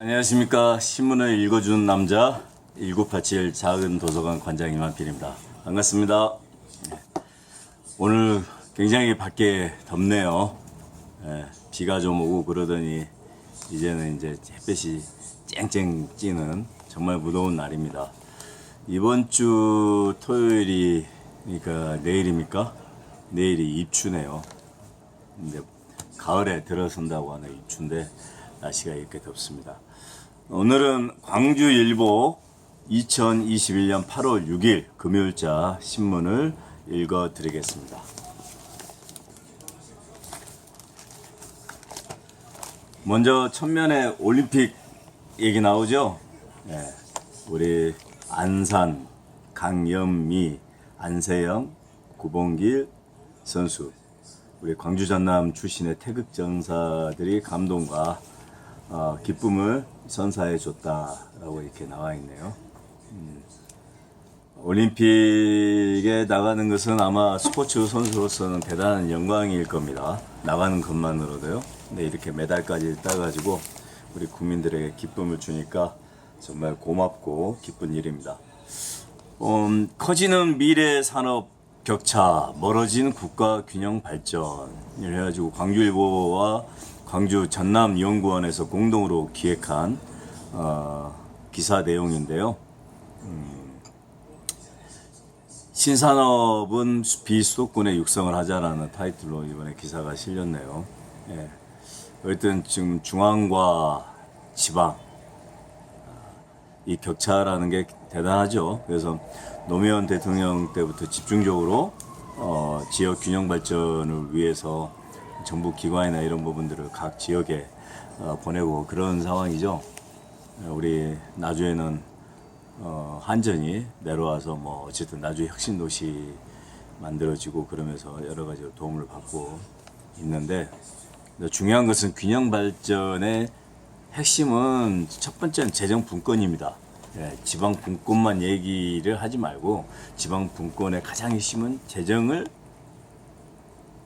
안녕하십니까. 신문을 읽어주는 남자 1987 작은 도서관 관장 이만필입니다. 반갑습니다. 네. 오늘 굉장히 밖에 덥네요. 예, 비가 좀 오고 그러더니 이제는 이제 햇볕이 쨍쨍 찌는 정말 무더운 날입니다. 이번 주 토요일이 그러니까 내일입니까? 내일이 입추네요. 이제 가을에 들어선다고 하는 입추인데 날씨가 이렇게 덥습니다. 오늘은 광주일보 2021년 8월 6일 금요일자 신문을 읽어 드리겠습니다. 먼저 첫면에 올림픽 얘기 나오죠? 예, 우리 안산, 강연미, 안세영, 구봉길 선수 우리 광주 전남 출신의 태극 전사들이 감동과 어, 기쁨을 선사해 줬다라고 이렇게 나와 있네요. 음, 올림픽에 나가는 것은 아마 스포츠 선수로서는 대단한 영광일 겁니다. 나가는 것만으로도요. 근데 이렇게 메달까지 따가지고 우리 국민들에게 기쁨을 주니까 정말 고맙고 기쁜 일입니다. 음, 커지는 미래 산업 격차, 멀어진 국가 균형 발전을 해가지고 광주일보와 광주 전남 연구원에서 공동으로 기획한 어, 기사 내용인데요. 음, 신산업은 비수도권의 육성을 하자라는 타이틀로 이번에 기사가 실렸네요. 예. 어쨌든 지금 중앙과 지방 이 격차라는 게 대단하죠. 그래서 노무현 대통령 때부터 집중적으로 어, 지역 균형 발전을 위해서 정부 기관이나 이런 부분들을 각 지역에 어, 보내고 그런 상황이죠. 우리 나주에는 어, 한전이 내려와서 뭐 어쨌든 나주 혁신 도시 만들어지고 그러면서 여러 가지로 도움을 받고 있는데 중요한 것은 균형 발전의 핵심은 첫 번째는 재정 분권입니다. 예, 지방 분권만 얘기를 하지 말고 지방 분권의 가장 핵심은 재정을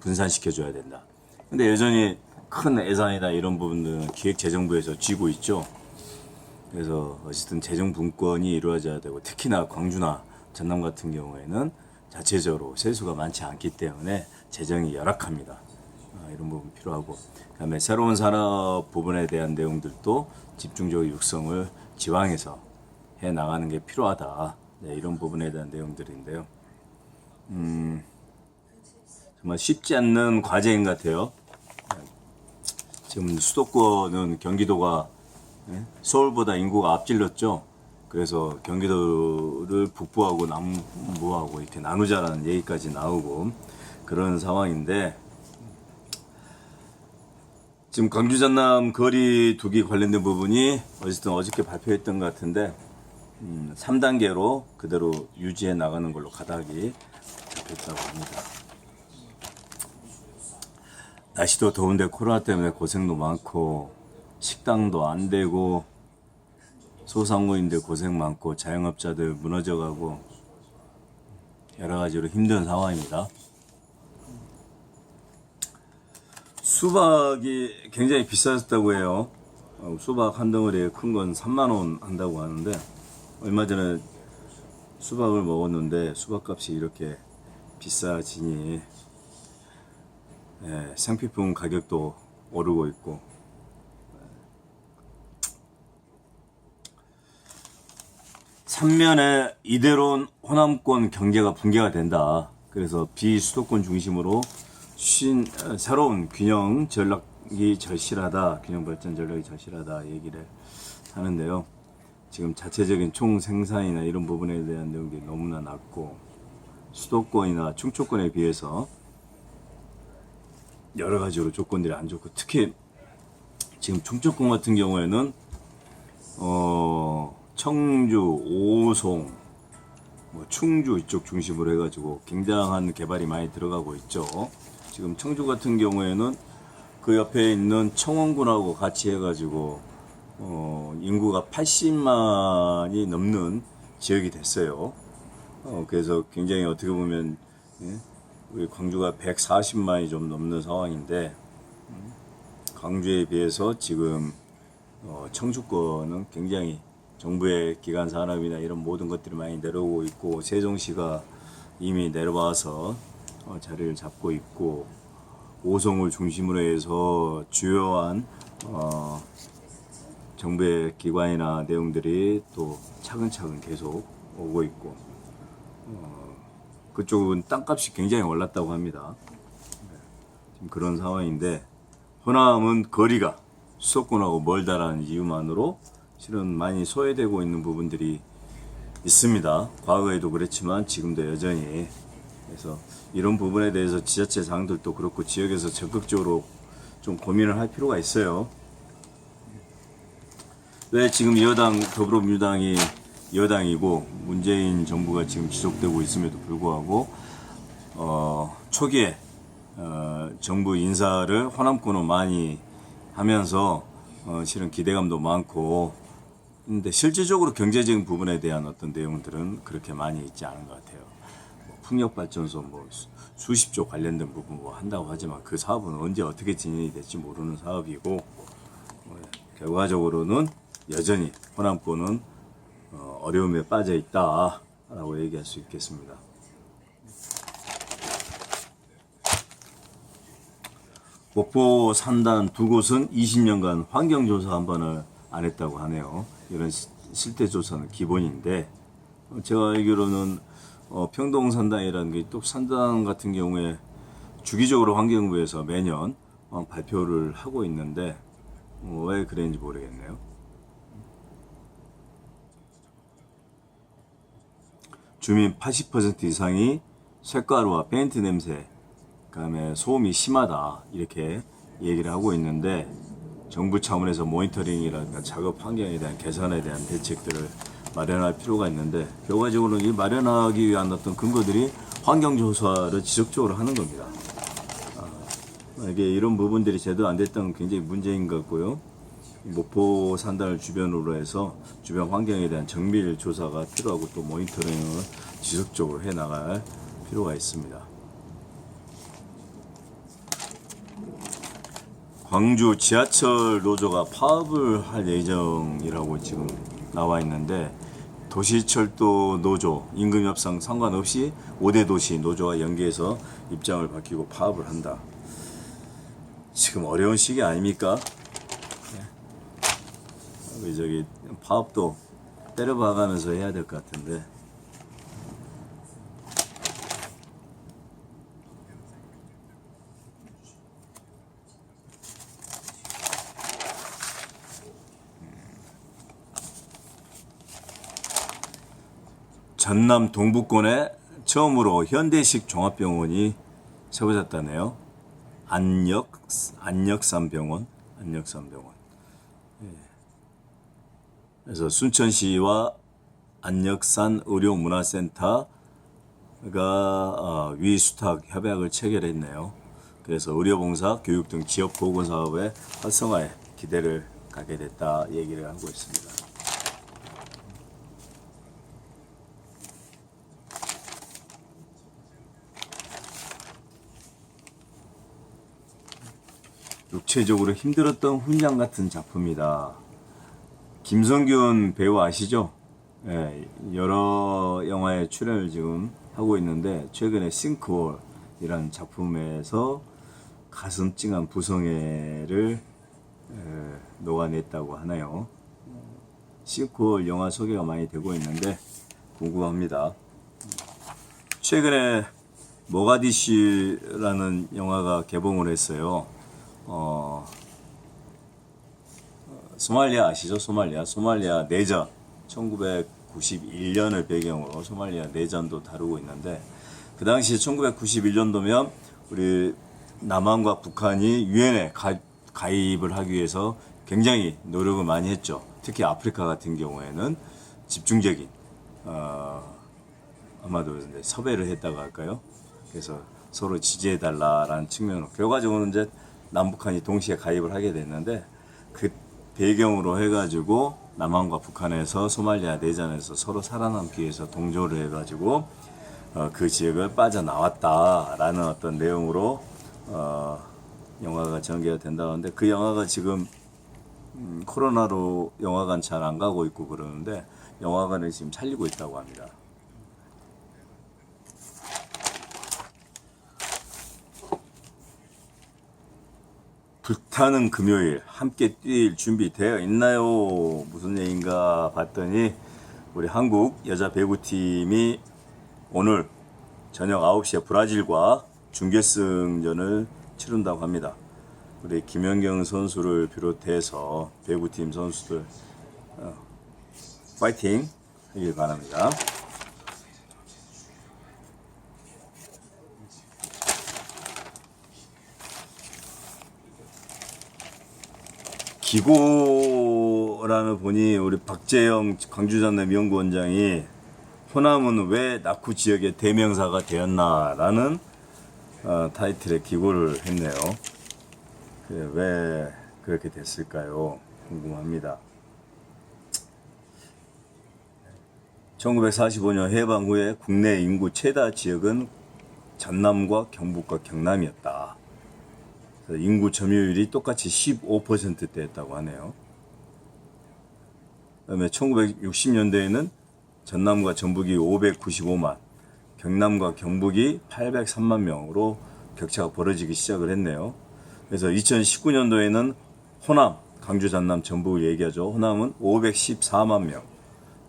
분산시켜 줘야 된다. 근데 여전히 큰 예산이나 이런 부분들은 기획재정부에서 쥐고 있죠. 그래서 어쨌든 재정 분권이 이루어져야 되고 특히나 광주나 전남 같은 경우에는 자체적으로 세수가 많지 않기 때문에 재정이 열악합니다. 아, 이런 부분 필요하고 그다음에 새로운 산업 부분에 대한 내용들도 집중적 육성을 지방에서 해 나가는 게 필요하다. 네, 이런 부분에 대한 내용들인데요. 음, 정말 쉽지 않는 과제인 것 같아요. 지금 수도권은 경기도가 예, 서울보다 인구가 앞질렀죠. 그래서 경기도를 북부하고 남부하고 이렇게 나누자라는 얘기까지 나오고 그런 상황인데 지금 광주 전남 거리 두기 관련된 부분이 어쨌든 어저께 발표했던 것 같은데 음, 3단계로 그대로 유지해 나가는 걸로 가닥이 잡혔다고 합니다. 날씨도 더운데 코로나 때문에 고생도 많고 식당도 안 되고 소상공인들 고생 많고 자영업자들 무너져가고 여러 가지로 힘든 상황입니다. 수박이 굉장히 비싸졌다고 해요. 어, 수박 한 덩어리에 큰 건 3만 원 한다고 하는데 얼마 전에 수박을 먹었는데 수박값이 이렇게 비싸지니 예, 생필품 가격도 오르고 있고 삼면에 이대로는 호남권 경제가 붕괴가 된다. 그래서 비수도권 중심으로 신, 어, 새로운 균형 전략이 절실하다. 균형 발전 전략이 절실하다. 얘기를 하는데요. 지금 자체적인 총 생산이나 이런 부분에 대한 내용들이 너무나 낮고 수도권이나 충초권에 비해서 여러 가지로 조건들이 안 좋고 특히 지금 충청권 같은 경우에는 어 청주, 오송, 뭐 충주 이쪽 중심으로 해가지고 굉장한 개발이 많이 들어가고 있죠. 지금 청주 같은 경우에는 그 옆에 있는 청원군하고 같이 해가지고 어, 인구가 80만이 넘는 지역이 됐어요. 어, 그래서 굉장히 어떻게 보면 예? 우리 광주가 140만이 좀 넘는 상황인데 음, 광주에 비해서 지금 어, 청주권은 굉장히 정부의 기관 산업이나 이런 모든 것들이 많이 내려오고 있고 세종시가 이미 내려와서 어, 자리를 잡고 있고 오송을 중심으로 해서 주요한 어, 정부의 기관이나 내용들이 또 차근차근 계속 오고 있고 어, 그쪽은 땅값이 굉장히 올랐다고 합니다. 네, 지금 그런 상황인데 호남은 거리가 수도권하고 멀다라는 이유만으로 실은 많이 소외되고 있는 부분들이 있습니다. 과거에도 그랬지만 지금도 여전히 그래서 이런 부분에 대해서 지자체장들도 그렇고 지역에서 적극적으로 좀 고민을 할 필요가 있어요. 왜 지금 여당 더불어민주당이 여당이고 문재인 정부가 지금 지속되고 있음에도 불구하고 어, 초기에 어, 정부 인사를 호남권으로 많이 하면서 어, 실은 기대감도 많고 근데 실질적으로 경제적인 부분에 대한 어떤 내용들은 그렇게 많이 있지 않은 것 같아요. 뭐 풍력발전소 뭐 수- 수십조 관련된 부분 뭐 한다고 하지만 그 사업은 언제 어떻게 진행이 될지 모르는 사업이고 어, 결과적으로는 여전히 호남권은 어, 어려움에 빠져 있다라고 얘기할 수 있겠습니다. 목포 산단 두 곳은 20년간 환경조사 한 번을 안 했다고 하네요. 이런 시- 실태조사는 기본인데 어, 제가 알기로는 어, 평동 산단이라는 게 또 산단 같은 경우에 주기적으로 환경부에서 매년 어, 발표를 하고 있는데 어, 왜 그랬는지 모르겠네요. 주민 80% 이상이 쇳가루와 페인트 냄새, 그다음에 소음이 심하다 이렇게 얘기를 하고 있는데 정부 차원에서 모니터링이라든가 작업 환경에 대한 개선에 대한 대책들을 마련할 필요가 있는데 결과적으로는 이 마련하기 위한 어떤 근거들이 환경 조사를 지속적으로 하는 겁니다. 아, 이게 이런 부분들이 제대로 안 됐다는 건 굉장히 문제인 것 같고요. 목포 산단을 주변으로 해서 주변 환경에 대한 정밀 조사가 필요하고 또 모니터링을 지속적으로 해 나갈 필요가 있습니다. 광주 지하철 노조가 파업을 할 예정이라고 지금 나와 있는데 도시철도 노조 임금 협상 상관없이 5대 도시 노조와 연계해서 입장을 밝히고 파업을 한다. 지금 어려운 시기 아닙니까? 우리 저기 파업도 때려박아가면서 해야 될 것 같은데 전남 동부권에 처음으로 현대식 종합병원이 세워졌다네요. 안역 안역산병원 안역산병원. 그래서 순천시와 안역산 의료문화센터가 어, 위수탁 협약을 체결했네요. 그래서 의료봉사, 교육 등 지역 보건 사업의 활성화에 기대를 갖게 됐다 얘기를 하고 있습니다. 육체적으로 힘들었던 훈장 같은 작품이다. 김성균 배우 아시죠? 예, 여러 영화에 출연을 지금 하고 있는데 최근에 싱크홀이라는 작품에서 가슴 찡한 부성애를 에, 녹아냈다고 하나요? 싱크홀 영화 소개가 많이 되고 있는데 궁금합니다. 최근에 모가디슈라는 영화가 개봉을 했어요. 어, 소말리아 아시죠? 소말리아. 소말리아 내전. 1991년을 배경으로 소말리아 내전도 다루고 있는데 그 당시 1991년도면 우리 남한과 북한이 유엔에 가입을 하기 위해서 굉장히 노력을 많이 했죠. 특히 아프리카 같은 경우에는 집중적인 어, 아마도 이제 섭외를 했다고 할까요? 그래서 서로 지지해달라라는 측면으로 결과적으로는 이제 남북한이 동시에 가입을 하게 됐는데 그 배경으로 해가지고 남한과 북한에서 소말리아 내전에서 서로 살아남기 위해서 동조를 해가지고 어, 그 지역을 빠져나왔다라는 어떤 내용으로 어, 영화가 전개가 된다는데 그 영화가 지금 음, 코로나로 영화관 잘 안 가고 있고 그러는데 영화관을 지금 살리고 있다고 합니다. 불타는 금요일 함께 뛸 준비 되어 있나요? 무슨 얘기인가 봤더니 우리 한국 여자 배구팀이 오늘 저녁 9시에 브라질과 준결승전을 치른다고 합니다. 우리 김연경 선수를 비롯해서 배구팀 선수들 어, 파이팅 하길 바랍니다. 기고라는 분이 우리 박재영 광주전남 연구원장이 호남은 왜 낙후 지역의 대명사가 되었나라는 어, 타이틀의 기고를 했네요. 그, 왜 그렇게 됐을까요? 궁금합니다. 1945년 해방 후에 국내 인구 최다 지역은 전남과 경북과 경남이었다. 인구 점유율이 똑같이 15%대였다고 하네요. 그다음에 1960년대에는 전남과 전북이 595만, 경남과 경북이 803만 명으로 격차가 벌어지기 시작을 했네요. 그래서 2019년도에는 호남, 강주, 전남, 전북을 얘기하죠. 호남은 514만 명,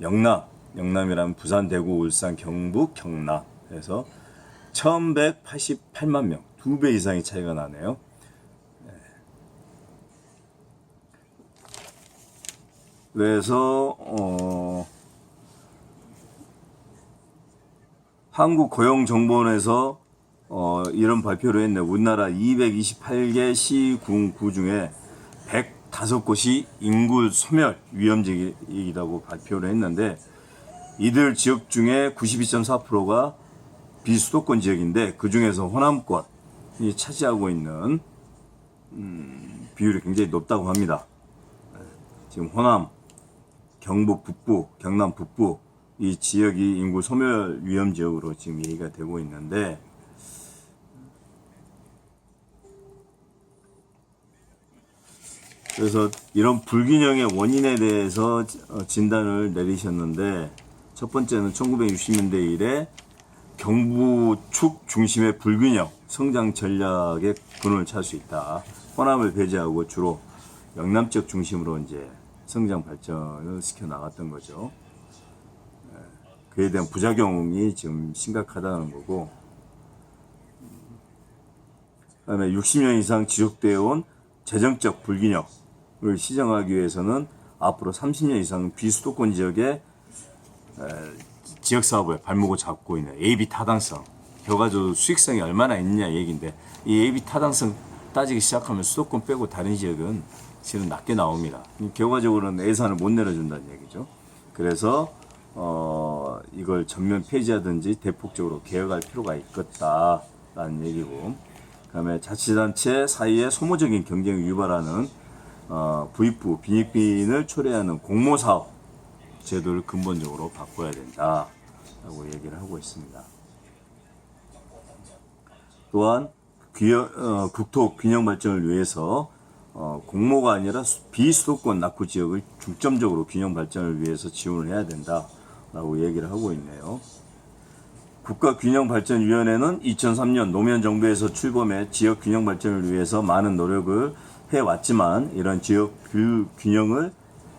영남, 영남이라면 부산, 대구, 울산, 경북, 경남. 그래서 1188만 명, 두 배 이상의 차이가 나네요. 그래서 어, 한국고용정보원에서 어, 이런 발표를 했네. 우리나라 228개 시, 군, 구 중에 105곳이 인구 소멸 위험지역이라고 발표를 했는데 이들 지역 중에 92.4%가 비수도권 지역인데 그 중에서 호남권이 차지하고 있는 음, 비율이 굉장히 높다고 합니다. 지금 호남, 경북 북부, 경남 북부 이 지역이 인구 소멸 위험 지역으로 지금 얘기가 되고 있는데 그래서 이런 불균형의 원인에 대해서 어, 진단을 내리셨는데 첫 번째는 1960년대 이래 경부축 중심의 불균형 성장 전략의 근원을 찾을 수 있다. 호남을 배제하고 주로 영남적 중심으로 이제 성장 발전을 시켜 나갔던 거죠. 예, 그에 대한 부작용이 지금 심각하다는 거고, 그다음에 60년 이상 지속되어 온 재정적 불균형을 시정하기 위해서는 앞으로 30년 이상 비수도권 지역의 지역 사업을 발목을 잡고 있는 AB 타당성, 결과적으로 수익성이 얼마나 있느냐 얘기인데 이 AB 타당성 따지기 시작하면 수도권 빼고 다른 지역은 실은 낮게 나옵니다. 결과적으로는 예산을 못 내려준다는 얘기죠. 그래서 어, 이걸 전면 폐지하든지 대폭적으로 개혁할 필요가 있겠다라는 얘기고, 그다음에 자치단체 사이에 소모적인 경쟁을 유발하는 어, 부익부 빈익빈을 초래하는 공모사업 제도를 근본적으로 바꿔야 된다라고 얘기를 하고 있습니다. 또한 어, 국토 균형 발전을 위해서 어, 공모가 아니라 수- 비수도권 낙후 지역을 중점적으로 균형 발전을 위해서 지원을 해야 된다라고 얘기를 하고 있네요. 국가균형발전위원회는 2003년 노무현 정부에서 출범해 지역 균형 발전을 위해서 많은 노력을 해왔지만 이런 지역 균- 균형을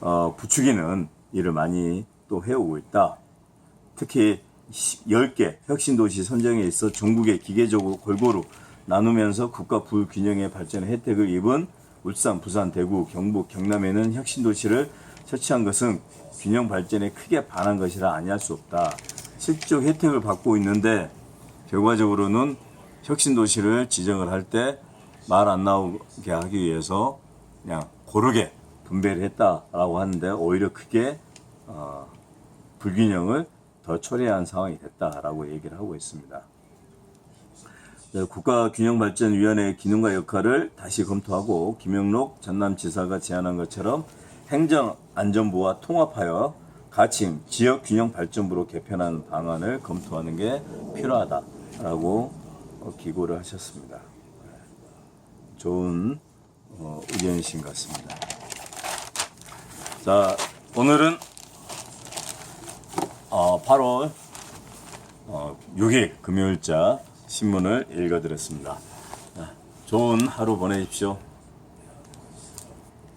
어, 부추기는 일을 많이 또 해오고 있다. 특히 10개 혁신도시 선정에 있어 전국에 기계적으로 골고루 나누면서 국가 불균형의 발전의 혜택을 입은 울산, 부산, 대구, 경북, 경남에는 혁신도시를 설치한 것은 균형 발전에 크게 반한 것이라 아니할 수 없다. 실적 혜택을 받고 있는데 결과적으로는 혁신도시를 지정을 할 때 말 안 나오게 하기 위해서 그냥 고르게 분배를 했다라고 하는데 오히려 크게 어, 불균형을 더 초래한 상황이 됐다라고 얘기를 하고 있습니다. 네, 국가균형발전위원회의 기능과 역할을 다시 검토하고 김영록 전남지사가 제안한 것처럼 행정안전부와 통합하여 가칭 지역균형발전부로 개편하는 방안을 검토하는 게 필요하다라고 어, 기고를 하셨습니다. 네, 좋은 어, 의견이신 것 같습니다. 자, 오늘은 어, 8월 어, 6일 금요일자 신문을 읽어드렸습니다. 자, 좋은 하루 보내십시오.